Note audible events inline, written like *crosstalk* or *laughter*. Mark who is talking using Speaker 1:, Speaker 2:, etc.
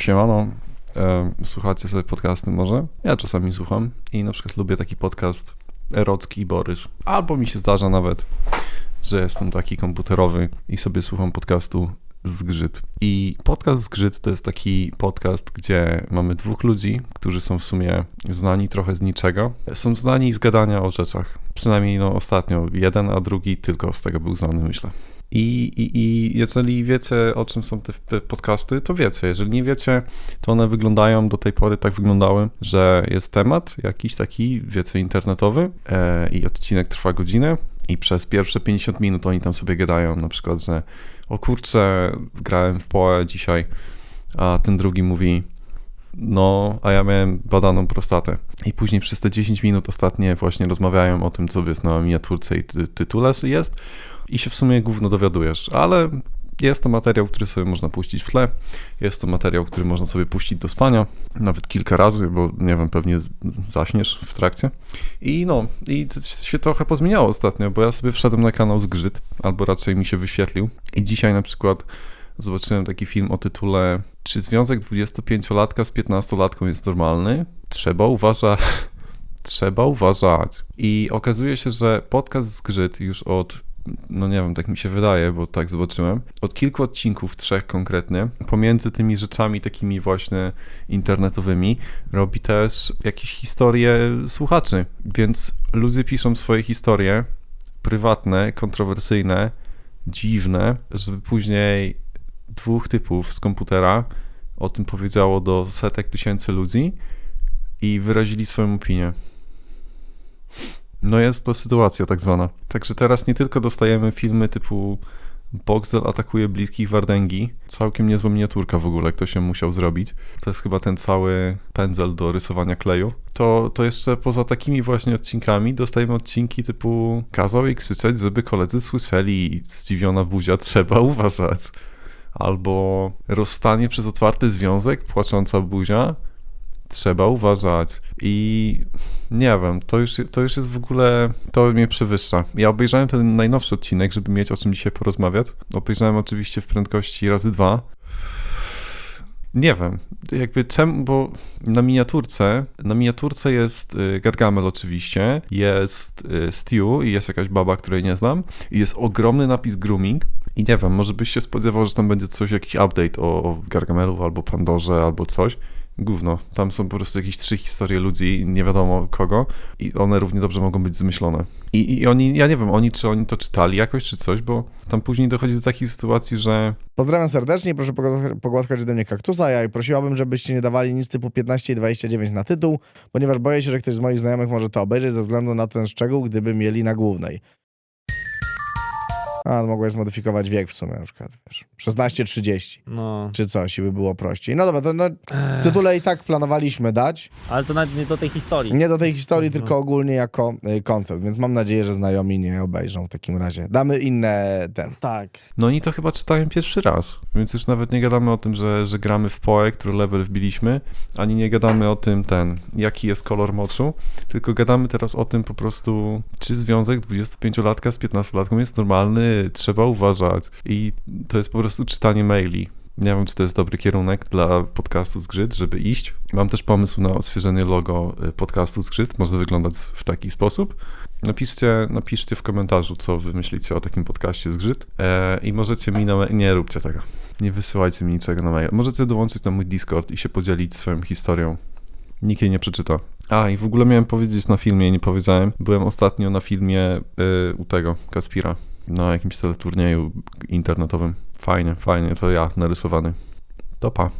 Speaker 1: Siemano, e, słuchacie sobie podcasty może? Ja czasami słucham i na przykład lubię taki podcast Erocki i Borys. Albo mi się zdarza nawet, że jestem taki komputerowy i sobie słucham podcastu Zgrzyt. I podcast Zgrzyt to jest taki podcast, gdzie mamy dwóch ludzi, którzy są w sumie znani trochę z niczego. Są znani z gadania o rzeczach. Przynajmniej no ostatnio jeden, a drugi tylko z tego był znany, myślę. I, i, I jeżeli wiecie, o czym są te podcasty, to wiecie. Jeżeli nie wiecie, to one wyglądają, do tej pory tak wyglądały, że jest temat jakiś taki, wiecie, internetowy e, i odcinek trwa godzinę i przez pierwsze 50 minut oni tam sobie gadają, na przykład, że o kurczę, grałem w PoE dzisiaj, a ten drugi mówi, no, a ja miałem badaną prostatę. I później przez te 10 minut ostatnie właśnie rozmawiają o tym, co jest na miniaturce i ty tytule jest i się w sumie gówno dowiadujesz, ale jest to materiał, który sobie można puścić w tle. Jest to materiał, który można sobie puścić do spania, nawet kilka razy, bo nie wiem, pewnie zaśniesz w trakcie. I no, i się trochę pozmieniało ostatnio, bo ja sobie wszedłem na kanał Zgrzyt, albo raczej mi się wyświetlił. I dzisiaj na przykład zobaczyłem taki film o tytule Czy związek 25-latka z 15-latką jest normalny? Trzeba uważać. *laughs* Trzeba uważać. I okazuje się, że podcast Zgrzyt już od no nie wiem, tak mi się wydaje, bo tak zobaczyłem, od kilku odcinków, trzech konkretnie, pomiędzy tymi rzeczami takimi właśnie internetowymi, robi też jakieś historie słuchaczy. Więc ludzie piszą swoje historie prywatne, kontrowersyjne, dziwne, żeby później dwóch typów z komputera o tym powiedziało do setek tysięcy ludzi i wyrazili swoją opinię. No jest to sytuacja tak zwana. Także teraz nie tylko dostajemy filmy typu Boxel atakuje bliskich Wardęgi. Całkiem niezła miniaturka w ogóle, kto się musiał zrobić. To jest chyba ten cały pędzel do rysowania kleju. To, to jeszcze poza takimi właśnie odcinkami dostajemy odcinki typu kazał jej krzyczeć, żeby koledzy słyszeli zdziwiona buzia, trzeba uważać. Albo rozstanie przez otwarty związek, płacząca buzia, trzeba uważać. I nie wiem, to już, to już jest w ogóle, to mnie przewyższa. Ja obejrzałem ten najnowszy odcinek, żeby mieć o czym dzisiaj porozmawiać. Obejrzałem oczywiście w prędkości razy dwa. Nie wiem, jakby czemu, bo na miniaturce, na miniaturce jest y, Gargamel oczywiście, jest y, Stew i jest jakaś baba, której nie znam i jest ogromny napis grooming i nie wiem, może byś się spodziewał, że tam będzie coś, jakiś update o, o Gargamelu albo Pandorze albo coś gówno. Tam są po prostu jakieś trzy historie ludzi, nie wiadomo kogo i one równie dobrze mogą być zmyślone. I, I oni, ja nie wiem, oni czy oni to czytali jakoś, czy coś, bo tam później dochodzi do takiej sytuacji, że...
Speaker 2: Pozdrawiam serdecznie, proszę pogłaskać do mnie kaktusa, ja prosiłabym, żebyście nie dawali nic typu 15 i 29 na tytuł, ponieważ boję się, że ktoś z moich znajomych może to obejrzeć ze względu na ten szczegół, gdyby mieli na głównej. A, mogłeś zmodyfikować wiek w sumie, na przykład, wiesz, 16-30,
Speaker 3: No,
Speaker 2: czy coś i by było prościej. No dobra, to no, tytule i tak planowaliśmy dać.
Speaker 3: ale to nawet nie do tej historii.
Speaker 2: Nie do tej historii,
Speaker 3: Mhm.
Speaker 2: tylko ogólnie jako y, koncept, więc mam nadzieję, że znajomi nie obejrzą w takim razie. Damy inne ten.
Speaker 3: Tak.
Speaker 1: No oni to chyba czytają pierwszy raz, więc już nawet nie gadamy o tym, że, że gramy w PoE, który level wbiliśmy, ani nie gadamy o tym, ten, jaki jest kolor moczu, tylko gadamy teraz o tym po prostu, czy związek 25-latka z 15-latką jest normalny, trzeba uważać. I to jest po prostu czytanie maili. Nie wiem, czy to jest dobry kierunek dla podcastu Zgrzyt, żeby iść. Mam też pomysł na odświeżenie logo y, podcastu Zgrzyt. Może wyglądać w taki sposób. Napiszcie, napiszcie w komentarzu, co wy myślicie o takim podcaście Zgrzyt. E, I możecie mi na... ma- Nie róbcie tego. Nie wysyłajcie mi niczego na mail. Możecie dołączyć na mój Discord i się podzielić swoją historią. Nikt jej nie przeczyta. A, i w ogóle miałem powiedzieć na filmie, nie powiedziałem. Byłem ostatnio na filmie y, u tego, Kaspira, na jakimś teleturnieju internetowym. Fajnie, fajnie, to ja narysowany. To pa.